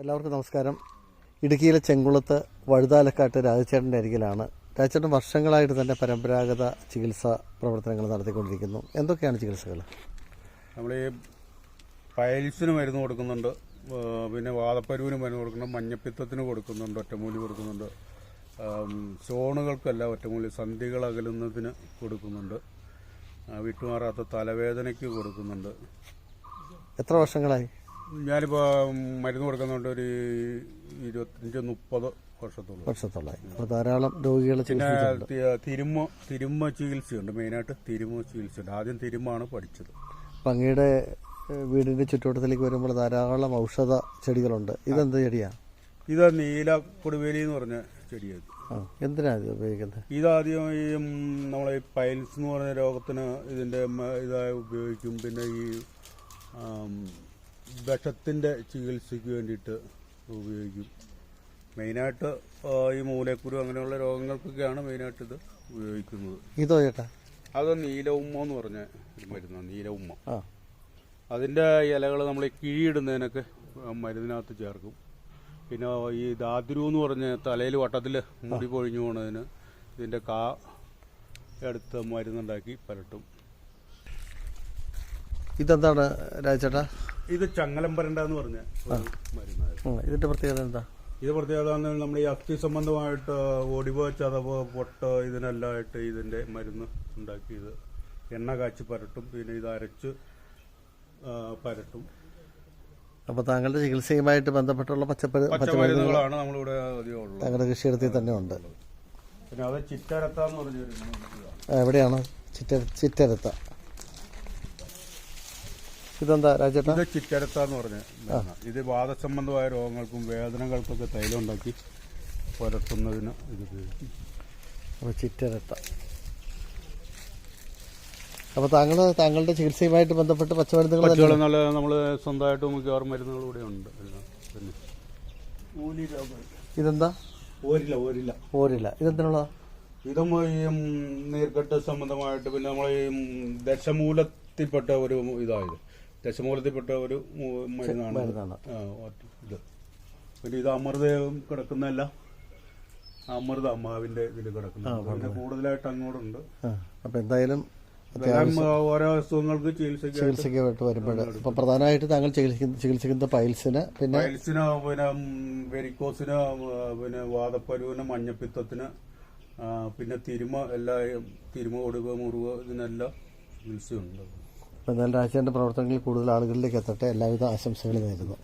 എല്ലാവർക്കും നമസ്കാരം. ഇടുക്കിയിലെ ചെങ്കുളത്ത് വഴുതാലക്കാട്ട് രാജചേട്ടന്റെ അരികിലാണ് രാജചേട്ടൻ വർഷങ്ങളായിട്ട് തന്നെ പരമ്പരാഗത ചികിത്സാ പ്രവർത്തനങ്ങൾ നടത്തിക്കൊണ്ടിരിക്കുന്നു. എന്തൊക്കെയാണ് ചികിത്സകൾ? നമ്മൾ ഈ പയൽസിന് മരുന്ന് കൊടുക്കുന്നുണ്ട് പിന്നെ വാതപ്പരുവിന് മരുന്ന് കൊടുക്കുന്നുണ്ട് മഞ്ഞപ്പിത്തത്തിന് കൊടുക്കുന്നുണ്ട് ഒറ്റമൂലി കൊടുക്കുന്നുണ്ട് സോണുകൾക്കല്ല ഒറ്റമൂലി സന്ധികൾ അകലുന്നതിന് കൊടുക്കുന്നുണ്ട് വിട്ടുമാറാത്ത തലവേദനയ്ക്ക് കൊടുക്കുന്നുണ്ട്. എത്ര വർഷങ്ങളായി? ഞാനിപ്പോൾ മരുന്ന് കൊടുക്കുന്നുണ്ട് ഒരു ഇരുപത്തഞ്ച് മുപ്പത് വർഷത്തോളം. വർഷത്തോളായി അപ്പോൾ ധാരാളം രോഗികളെ പിന്നെ തിരുമ തി- തിരുമ്മ തിരുമ്മ ചികിത്സയുണ്ട്. മെയിനായിട്ട് തിരുമ്മ ചികിത്സയുണ്ട്. ആദ്യം തിരുമാണ് പഠിച്ചത്. അപ്പം വീടിന്റെ ചുറ്റുവട്ടത്തിലേക്ക് വരുമ്പോൾ ധാരാളം ഔഷധ ചെടികളുണ്ട്. ഇതെന്ത് ചെടിയാണ് ഇത് നീല കൊടുവേലി എന്ന് പറഞ്ഞ ചെടിയാണ് എന്തിനാണ് ഇത് ഉപയോഗിക്കുന്നത്? ഇതാദ്യം ഈ നമ്മളെ പൈൽസ് എന്ന് പറഞ്ഞ രോഗത്തിന് ഇതിന്റെ ഇതായി ഉപയോഗിക്കും. പിന്നെ ഈ ആം, വിഷത്തിന്റെ ചികിത്സയ്ക്ക് വേണ്ടിയിട്ട് ഉപയോഗിക്കും. മെയിനായിട്ട് ഈ മൂലക്കുരു അങ്ങനെയുള്ള രോഗങ്ങൾക്കൊക്കെയാണ് മെയിനായിട്ട് ഇത് ഉപയോഗിക്കുന്നത്. ഇതോ ചേട്ടാ? അത് നീല ഉമ്മ എന്ന് പറഞ്ഞ ഒരു മരുന്നാണ് നീല ഉമ്മ. ആ. അതിന്റെ ഇലകൾ നമ്മൾ കിഴിയിടുന്നതിനൊക്കെ മരുന്നിനകത്ത് ചേർക്കും. പിന്നെ ഈ ദാദ്രു എന്ന് പറഞ്ഞ തലയിൽ വട്ടത്തിൽ മുടി പൊഴിഞ്ഞു പോണതിന് ഇതിന്റെ കാ എടുത്ത് മരുന്നുണ്ടാക്കി പരട്ടും. ഇതെന്താണ് രാജചേട്ടാ ഇത് ചങ്ങലമ്പരണ്ട എന്ന് പറഞ്ഞ ഒരു മരുന്നായിരുന്നു ഇതിന്റെ പ്രത്യേകത എന്താ? ഇത് പ്രത്യേകത നമ്മൾ ഈ അസ്ഥി സംബന്ധമായിട്ട് ഒടിവ് ചതവ് പൊട്ട് ഇതിനെല്ലാമായിട്ട് ഇതിന്റെ മരുന്ന് ഉണ്ടാക്കിയത് എണ്ണ കാച്ചി പരട്ടും പിന്നെ ഇത് അരച്ച് പരട്ടും. അപ്പോൾ താങ്കളുടെ ചികിത്സയുമായിട്ട് ബന്ധപ്പെട്ടുള്ള പച്ചമരുന്നുകൾ പച്ചമരുന്നുകളാണ് നമ്മളിവിടെ അധികം ഉള്ളത്. താങ്കളുടെ കൃഷിയിടത്തിൽ തന്നെ ഉണ്ട്. പിന്നെ അത് ചിറ്റരത്ത എന്ന് പറഞ്ഞൊരു എവിടെയാണ്? ചിറ്റ ചിറ്റരത്ത. ഇതെന്താ രാജേട്ട? ഇത് ചിറ്റരത്ത എന്ന് പറഞ്ഞ. ഇത് വാദസംബന്ധമായ രോഗങ്ങൾക്കും വേദനകൾക്കൊക്കെ തൈലം ഉണ്ടാക്കി പുരട്ടുന്നതിന് ഇത് അപ്പൊ അപ്പോൾ ചിറ്റരത്ത. അപ്പോൾ താങ്കൾ താങ്കളുടെ ചികിത്സയുമായിട്ട് ബന്ധപ്പെട്ട് പച്ചമരുന്നുകൾ നമ്മൾ നല്ല നമ്മൾ സ്വന്തമായിട്ട് മിക്കവാറും മരുന്നുകൾ കൂടെ ഉണ്ട്. ഇതെന്താ? ഓരില്ല ഓരില്ല ഓരില്ല ഇതെന്തിനുള്ള? ഇതും ഈ നീർക്കെട്ട് സംബന്ധമായിട്ട് പിന്നെ നമ്മൾ ഈ ദശമൂലത്തിൽപ്പെട്ട ഒരു ഇതായത് ദശമൂലത്തിൽപ്പെട്ട ഒരു മരുന്നാണ്. ഇത്. പിന്നെ ഇത് അമൃതം കിടക്കുന്നതല്ല. അമൃത അമ്മാവിന്റെ ഇതിൽ കിടക്കുന്നത് പിന്നെ കൂടുതലായിട്ട് അങ്ങോട്ടുണ്ട് അപ്പൊ എന്തായാലും ഓരോ അസുഖങ്ങൾക്ക് ചികിത്സയ്ക്ക് ചികിത്സയ്ക്കായിട്ട് വരുമ്പോൾ അപ്പോൾ പ്രധാനമായിട്ട് താങ്കൾ ചികിത്സിക്കുന്ന പൈൽസിന് പിന്നെ പൈൽസിന് പിന്നെ വെരിക്കോസിന് പിന്നെ വാദപ്പരുവിന് മഞ്ഞപ്പിത്തത്തിന് പിന്നെ തിരുമ എല്ലാ തിരുമ ഒടുക മുറിവ് ഇതിനെല്ലാം ചികിത്സയുണ്ട്. അപ്പോൾ എന്തായാലും രാജേന്റെ പ്രവർത്തനങ്ങളിൽ കൂടുതൽ ആളുകളിലേക്ക് എത്തട്ടെ. എല്ലാവിധ ആശംസകളും നേരുന്നു.